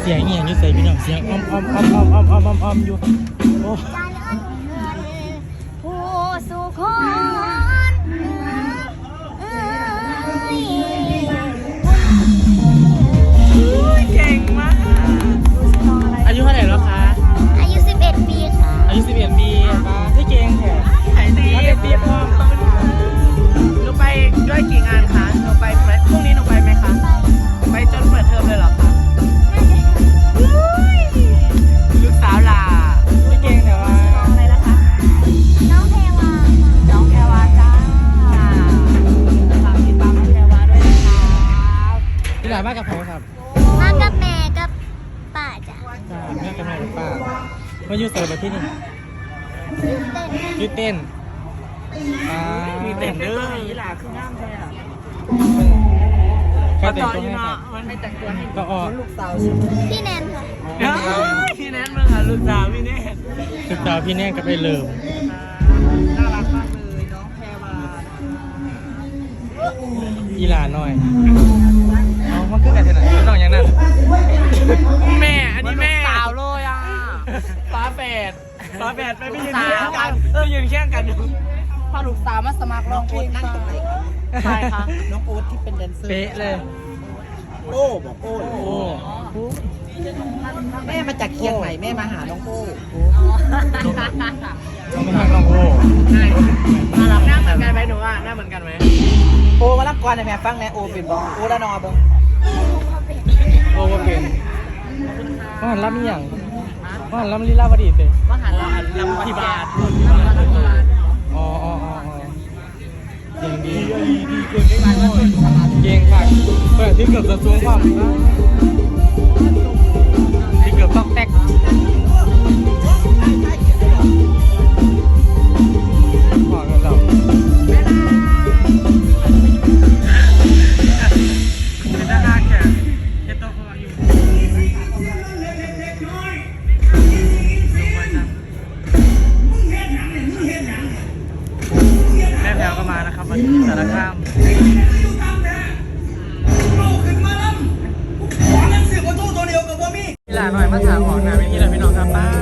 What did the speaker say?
เสียงเงี้ยอยู่ใส่พี่น้องเสียงอ้อมอ้อมอ้อมอ้อมอ้อมอ้อมอ้อมอยู่โอ้ มาอยู่ใส่ประเทศนี่ตื่นเต้นอยูเต้นอ่ามีเต็มเด้อหล่าคืองามแท้อะใครมาแต่งต่อตัวอีให้เนาะครับมันไม่แต่งตัวให้ก็ออกลูกสาวใช่ไหมพี่แนนค่ะพี่แนนมึงอะลูกสาวพี่แนนศึกษาพี่แน่กับไปเลิมน่ารักมากเลยน้องแพรวาอีหลาหน่อยเอามันขึ้นกันที่ไหนไม่ต้องอย่างนั้นแม่อัน ฟ้าแฝดฟ้าแฝดไปไม่ยืนสาเคียวงกันเออยืนเคียงกันอยู่พาลูกสาวมาสมัครร้องเพลงนั่งตรงไหนใช่ค่ะน้องโอ๊ตที่เป็นแดนเซอร์เป๊ะเลย โอ้บอกโอ้โอ้ แม่มาจากเคียงใหม่แม่มาหาน้องโอ้เราไม่หักน้องโอ้น่ารักหน้าเหมือนกันไหมหนูว่าหน้าเหมือนกันไหมโอ้มารับก่อนนะแม่ฟังนะโอ้เป็นบอกโอ้ละนอเบิ้งโอ้ว่าเป็นว่าหันล้ำอหย่าง ว่าหันล้ำลีลาวดีเตะว่าหันเราหันลำที่บาทอ๋ออ๋ออ๋ออ๋อเก่งดีดีเก่งได้เก่งค่ะเปิดที่เกือบจะสูงควาับวันนี้สารคาม หลาหน่อยมาถามของนะไม่มีเลยพี่น้องครับป้า